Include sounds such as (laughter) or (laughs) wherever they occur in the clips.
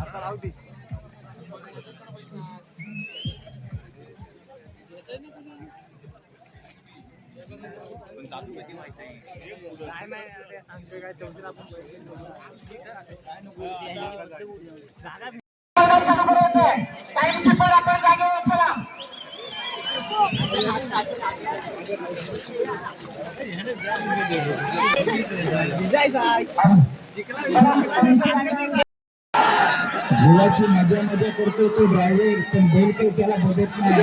आता राहू दे जीवाची मजा मजा करतो तो ड्रायव्हर पण बैल तो त्याला बघत नाही.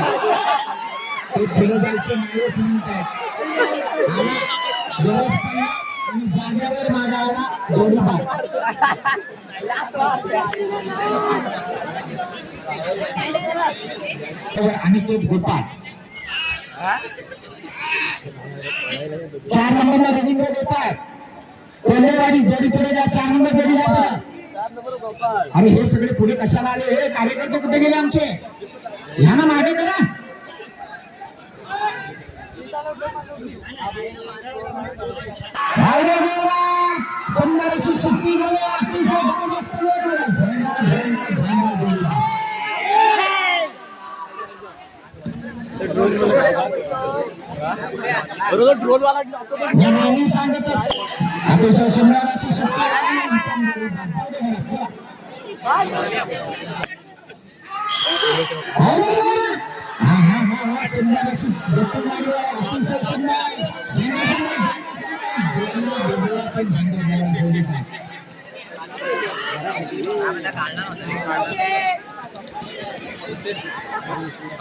ते पुढे जायचं नावच म्हणतात आला, गरज पडली, आणि जागेवर मागा आला जोडीदार आणि गोपाळ चार नंबरला रवींद्र गोपाळ. कोल्हेवाडी जोडी पुढे जा चार नंबर जोडी जा पुढे. अरे हे सगळे पुढे कशाला आले? हे कार्यकर्ते कुठे गेले आमचे? ह्या ना मागे करा राहुदे देवा, सुंदर अशी सुट्टी झाली, अतिशय जबरदस्त झेंडा, झेंडा, झेंडा, सांगत अतिशय सुंदर अशी सुट्टी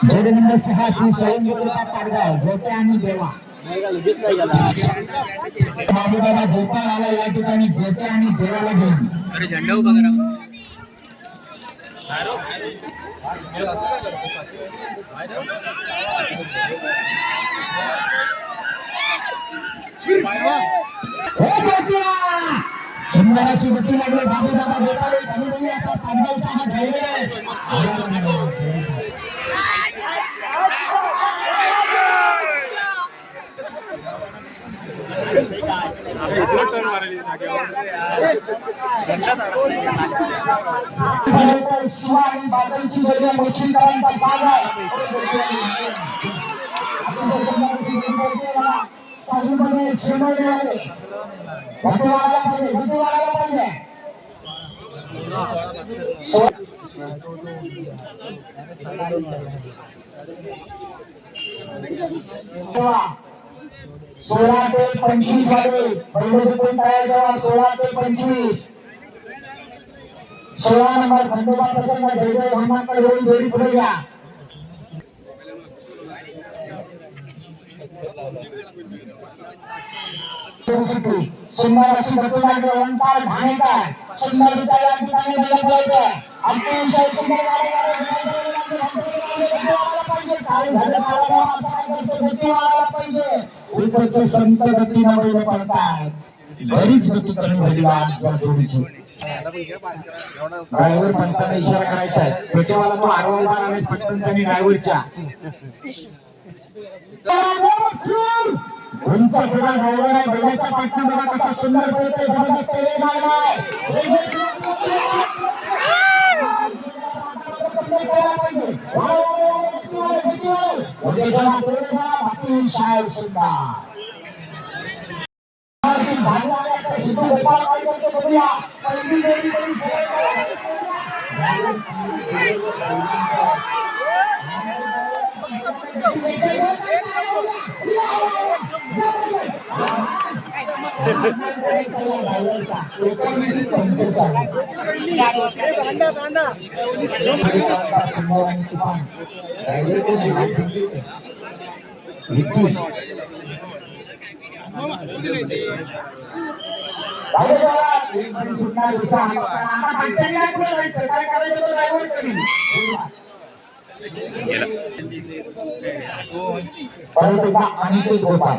जोडी नंबर सहा श्री स्वयं पाडगाव गोटे आणि देवा. बाबूदादा गोपाळ आला या ठिकाणी गोटे आणि देवाला घेऊन. अरे झेंडा उभा करा. हो गोट्या सुंदर अशी गती लागली बाबूदादा गोपाळ धनुदेवी असा पाडगावचा हा ड्रायव्हर आहे शिवा आणि बाबांची जोडी आहे, मिचिलकरांचा साज आहे साजूकडे श्रीमंत आले भीती वागायला पाहिजे भीती वागायला पाहिजे. सोळा. ते पंचवीस आले बैलाचे पण तयार करा? सोळा ते पंचवीस. सोळा नंबर खंडोबा प्रसंग जयदेव हनुमानकर जोडी पुढे घ्या. सुंदर अशी गती लागली ओंकार ढाणेकर सुंदर गीता या ठिकाणी बैल पळतोय अतिशय सुंदर. गती गती संत गतीनं बैल पळतायत. बरीच गती कमी झाली आज या जोडीची. ड्रायव्हर पंचाने इशारा करायचा आहे. पेटेवाला तो आरवलदार आणि पंचांनी ड्रायव्हरच्या. (laughs) उंच पुरा ड्रायव्हर आहे बैलाच्या पाठनं बघा कसा सुंदर पळतोय जबरदस्त वेग लागलाय. वेग अतिशय सुंदर पहिली जोडी तरी विक्की जाऊ दे बाबा, एक दिन सुटणार दुसरा आता काय करायचं तो ड्रायव्हर करील परत एकदा अनिकेत गोपाळ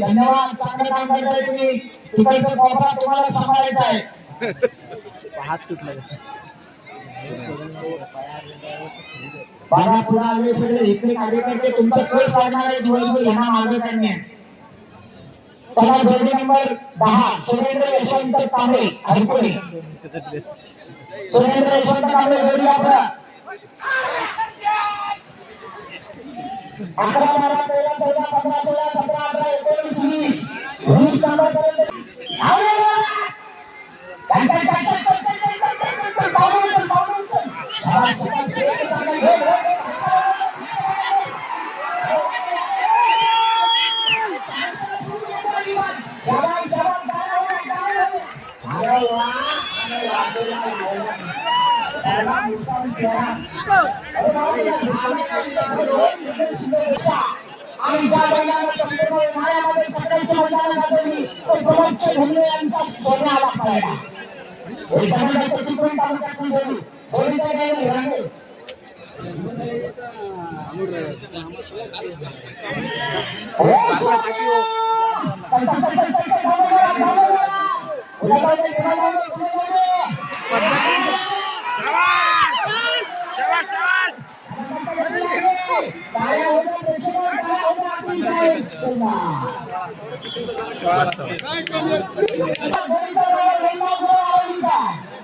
धन्यवाद चांगलं काम करताय तुम्ही कोपरा तुम्हाला सांभाळायचा आहे बाबा आले सगळे इथले कार्यकर्ते तुमचे केस लागणार आहे दिवसभर ह्या मागे करण्यात चला जोडी नंबर दहा सुरेंद्र यशवंत तांबे हरपुणे সুরেন্দ্র সন্তান আমরা রেডি আপনারা আপনারা আপনারা তেলা তেলা পন্না তেলা সতেরা আপনারা একত্রিশ বিশ বিশ আমরা পর্যন্ত मैदानामध्ये सकाळच्या मैदानामध्ये मी ते प्रमोद भुमरे यांचा सोना वापरायला जबरदस्त चिपळूण तालुक्यातली जोडी जोडीचा ड्रायव्हर रांगे चल चल चल चल चल चल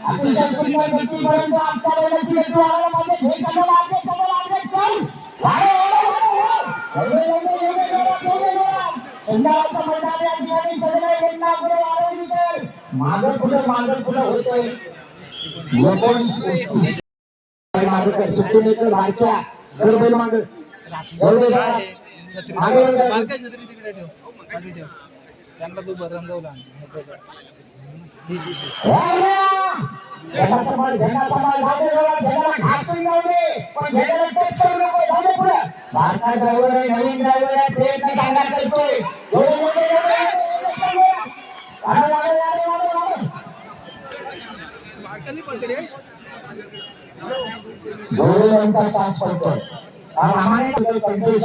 अतिशय सुंदर. गतीपर्यंत आता वेळेची गती आला पाहिजे हे चांगलं आहे, चांगलं आहे, चल. या ठिकाणी सगळे आरोग्यकर. मागं पुढे मागं पुढे होतोय. एकोणीस मागे कर सुट्टी नाही कर बारक्या. कर बैल माग. बारक्या छत्री तिकडे ठेव. खाली ठेव. त्यांना तू रंगवला झेंडा समाज झेंडा समाज झेंडाला घासून जाऊ दे पण झेंडाला टच करू नको जाऊ दे पुढे. भारतात ड्रायव्हर आहे नवीन ड्रायव्हर आहे प्रयत्न चांगला करतोय. अरे अरे अरे अरे गौरवांचा साथ पडतोय. आम्हाला पंचवीस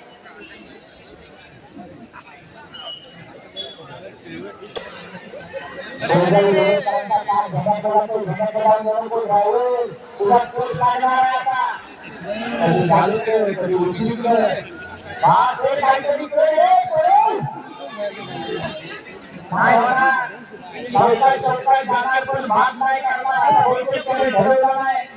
नाही होणार सावकाश सावकाश जाणार पण भाग नाही करणार असं बहुतेक ठरवलं नाही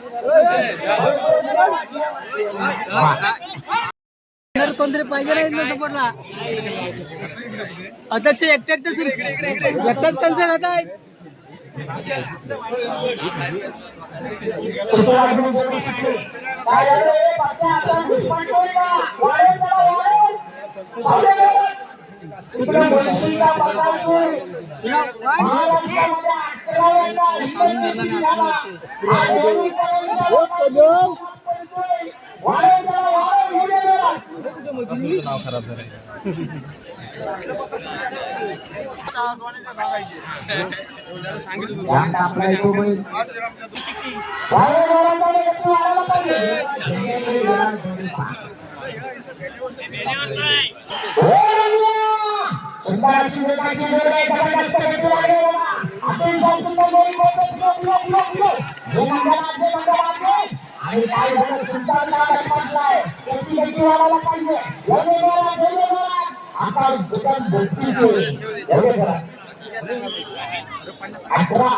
कोणतरी पाहिजे नाही ना सपोर्टला अध्यक्ष एकटे एकटे एकटाच कन्सर्न होत आहे मारा. नाव खराब झालं जाम आणि काय झालं सुद्धा त्याची भीती वाढायला पाहिजे एवढे जोरात, एवढे जोरात. आकाश दुकान बोलती ते एवढे जोरात. अठरा